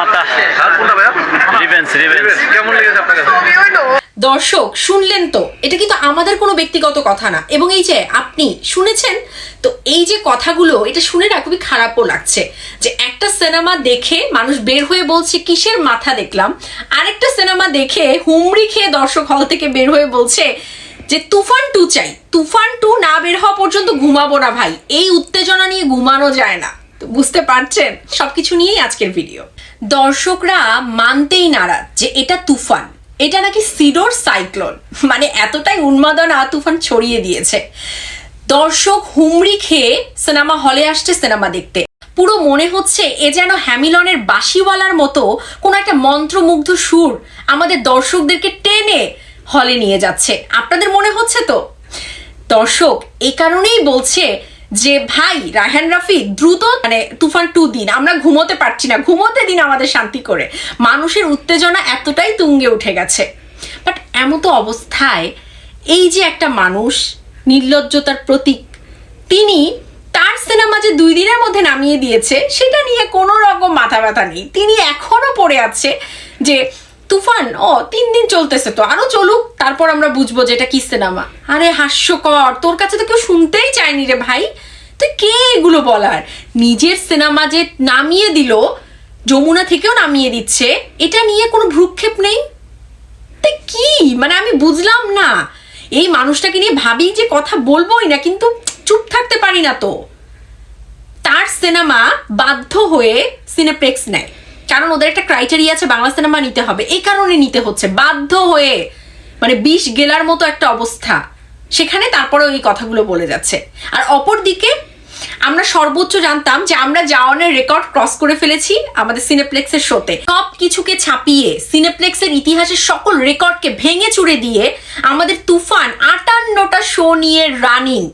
মাতা আর কোনটা ভাইয়া? রিভেন্স রিভেন্স কেমন লেগেছে আপনার কাছে? দর্শক শুনলেন তো এটা কিন্তু আমাদের কোনো ব্যক্তিগত কথা না। এবং এই যে আপনি শুনেছেন তো এই যে কথাগুলো এটা শুনে না খুবই খারাপও লাগছে। যে একটা সিনেমা দেখে মানুষ বের হয়ে বলছে কিসের মাথা দেখলাম? আরেকটা সিনেমা দেখে হুমড়ি খেয়ে দর্শক হল থেকে বের হয়ে বলছে যে তুফান টু চাই। তুফান টু না বের হওয়া পর্যন্ত ঘুমাবো না ভাই। এই উত্তেজনা নিয়ে ঘুমানো যায় না। তো বুঝতে পারছেন? সবকিছু নিয়েই আজকের ভিডিও। দর্শকরা মানতেই নারাজ যে এটা তুফান। এটা নাকি সিডোর সাইক্লোন। মানে এতটাই উন্মাদনা তুফান ছড়িয়ে দিয়েছে। দর্শক হুমড়ি খেয়ে সিনেমা হলে আসছে সিনেমা দেখতে। পুরো মনে হচ্ছে এ যেন হ্যামিলনের বাঁশিওয়ালার মতো কোনো একটা মন্ত্রমুগ্ধ সুর আমাদের দর্শকদেরকে টেনে হলে নিয়ে যাচ্ছে। আপনাদের মনে হচ্ছে তো? দর্শক, এ কারণেই বলছে যে ভাই রায়হান রাফি দ্রুত মানে তুফান টু দিন, আমরা ঘুমোতে পারছি না, ঘুমোতে দিন আমাদের শান্তি করে। মানুষের উত্তেজনা এতটাই তুঙ্গে উঠে গেছে। বাট এমতো অবস্থায় এই যে একটা মানুষ, নির্লজ্জতার প্রতীক, তিনি তার সিনেমা যে দুই দিনের মধ্যে নামিয়ে দিয়েছে, সেটা নিয়ে কোনো রকম মাথা ব্যথা নেই। তিনি এখনও পড়ে আছে যে তুফান? ও, তিন দিন চলতেছে তো। আরও চলুক, তারপর আমরা বুঝব যে এটা কি সিনেমা। আরে, হাস্যকর। তোর কাছে তো কেউ শুনতেই চায়নি রে ভাই। তুই কে এগুলো বলার? নিজের সিনেমা যে নামিয়ে দিল, যমুনা থেকেও নামিয়ে দিচ্ছে, এটা নিয়ে কোনো ভ্রুক্ষেপ নেই? তা কি? মানে আমি বুঝলাম না। এই মানুষটাকে নিয়ে ভাবি যে কথা বলবোই না, কিন্তু চুপ থাকতে পারি না তো। তার সিনেমা বাধ্য হয়ে সিনেপ্লেক্স নেয়। কারণ ওদের একটা ক্রাইটেরিয়া আছে, বাংলা সিনেমা নিতে হবে। এই কারণে নিতে হচ্ছে। বাধ্য হয়ে মানে বিষ গেলার মতো একটা অবস্থা। সেখানে তারপরে এই কথাগুলো বলে যাচ্ছে। আর অপর দিকে আমরা সর্বোচ্চ জানতাম যে আমরা জাওয়ানের রেকর্ড ক্রস করে ফেলেছি আমাদের সিনেপ্লেক্সের শোতে সব কিছুকে ছাপিয়ে সিনেপ্লেক্সের ইতিহাসের সকল রেকর্ডকে ভেঙে চুড়ে দিয়ে আমাদের তুফান আটান্নটা শো নিয়ে রানিং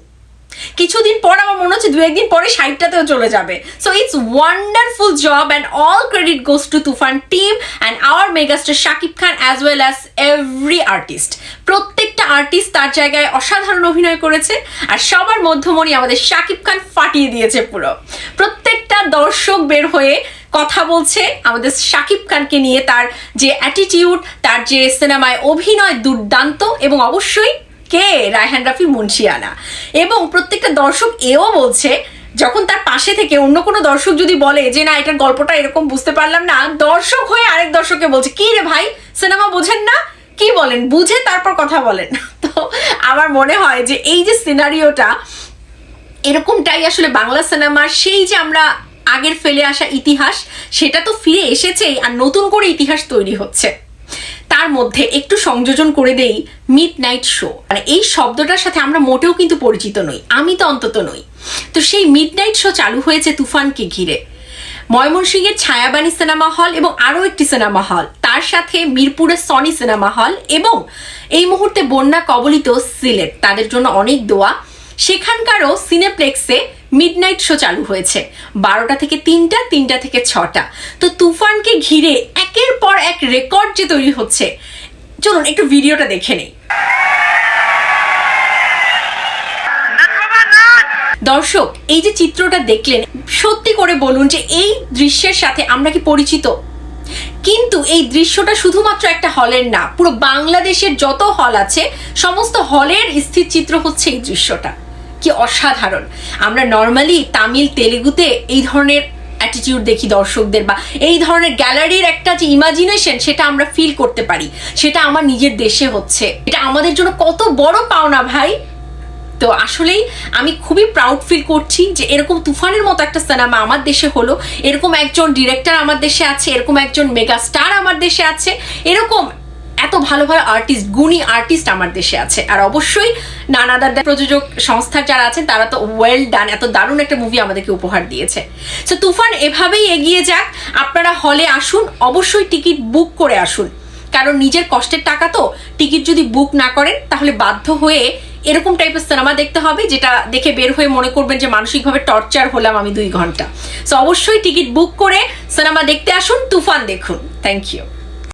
কিছুদিন পর আমার মনে হচ্ছে দু একদিন পরে সাইটটাতেও চলে যাবে। So it's wonderful job and all credit goes to Toofan team and our megastar Shakib Khan as well as every artist প্রত্যেকটা আর্টিস্ট তার জায়গায় অসাধারণ অভিনয় করেছে আর সবার মধ্যমণি আমাদের শাকিব খান ফাটিয়ে দিয়েছে পুরো। প্রত্যেকটা দর্শক বের হয়ে কথা বলছে আমাদের শাকিব খানকে নিয়ে তার যে অ্যাটিটিউড তার যে সিনেমায় অভিনয় দুর্দান্ত এবং অবশ্যই কে? রায়হান রাফি, মুন্সিয়ানা। এবং প্রত্যেকটা দর্শক এও বলছে, যখন তার পাশে থেকে অন্য কোনো দর্শক যদি বলে যে, না, এটার গল্পটা এরকম বুঝতে পারলাম না, দর্শক হয়ে আরেক দর্শককে বলছে, কি রে ভাই, সিনেমা বোঝেন না? কি বলেন? বুঝে তারপর কথা বলেন। তো আমার মনে হয় যে, এই যে সিনারিওটা, এরকমটাই আসলে বাংলা সিনেমার সেই যে আমরা আগের ফেলে আসা ইতিহাস, সেটা তো ফিরে এসেছেই আর নতুন করে ইতিহাস তৈরি হচ্ছে। তার মধ্যে একটু সংযোজন করে দেই মিড নাইট শো মানে এই শব্দটার সাথে আমরা মোটেও কিন্তু পরিচিত নই। আমি তো অন্তত নই। তো সেই মিড নাইট শো চালু হয়েছে তুফানকে ঘিরে। ময়মনসিংহের ছায়াবাণী সিনেমা হল এবং আরও একটি সিনেমা হল। তার সাথে মিরপুরের সনি সিনেমা হল এবং এই মুহূর্তে বন্যা কবলিত সিলেট। তাদের জন্য অনেক দোয়া। সেখানকারও সিনেপ্লেক্সে মিডনাইট শো চালু হয়েছে। বারোটা থেকে তিনটা তিনটা থেকে ছটা। তো তুফানকে ঘিরে একের পর এক রেকর্ড যে তৈরি হচ্ছে, চলুন একটু ভিডিওটা দেখে নেই। দর্শক, এই যে চিত্রটা দেখলেন, সত্যি করে বলুন যে এই দৃশ্যের সাথে আমরা কি পরিচিত? কিন্তু এই দৃশ্যটা শুধুমাত্র একটা হলের না, পুরো বাংলাদেশের যত হল আছে, সমস্ত হলের স্থির চিত্র হচ্ছে এই দৃশ্যটা। কি অসাধারণ। আমরা নর্মালি তামিল, তেলেগুতে এই ধরনের অ্যাটিটিউড দেখি দর্শকদের বা এই ধরনের গ্যালারির একটা যে ইমাজিনেশন সেটা আমরা ফিল করতে পারি। সেটা আমার নিজের দেশে হচ্ছে। এটা আমাদের জন্য কত বড় পাওনা ভাই। তো আসলেই আমি খুবই প্রাউড ফিল করছি যে এরকম তুফানের মতো একটা সিনেমা আমার দেশে হলো। এরকম একজন ডিরেক্টর আমার দেশে আছে, এরকম একজন মেগা স্টার আমার দেশে আছে। এরকম এত ভালো ভালো আর্টিস্ট গুণী আর্টিস্ট আমার দেশে আছে। আর অবশ্যই নানাদার প্রযোজক সংস্থার যারা আছেন, তারা তো ওয়েল ডান এত দারুণ একটা মুভি আমাদেরকে উপহার দিয়েছে। সো তুফান, এভাবেই এগিয়ে যাক। আপনারা হলে আসুন, অবশ্যই টিকিট বুক করে আসুন। কারণ নিজের কষ্টের টাকা তো টিকিট যদি বুক না করেন, তাহলে বাধ্য হয়ে এরকম টাইপের সিনেমা দেখতে হবে, যেটা দেখে বের হয়ে মনে করবেন যে মানসিকভাবে টর্চার হলাম আমি দুই ঘণ্টা। সো অবশ্যই টিকিট বুক করে সিনেমা দেখতে আসুন, তুফান দেখুন। Thank you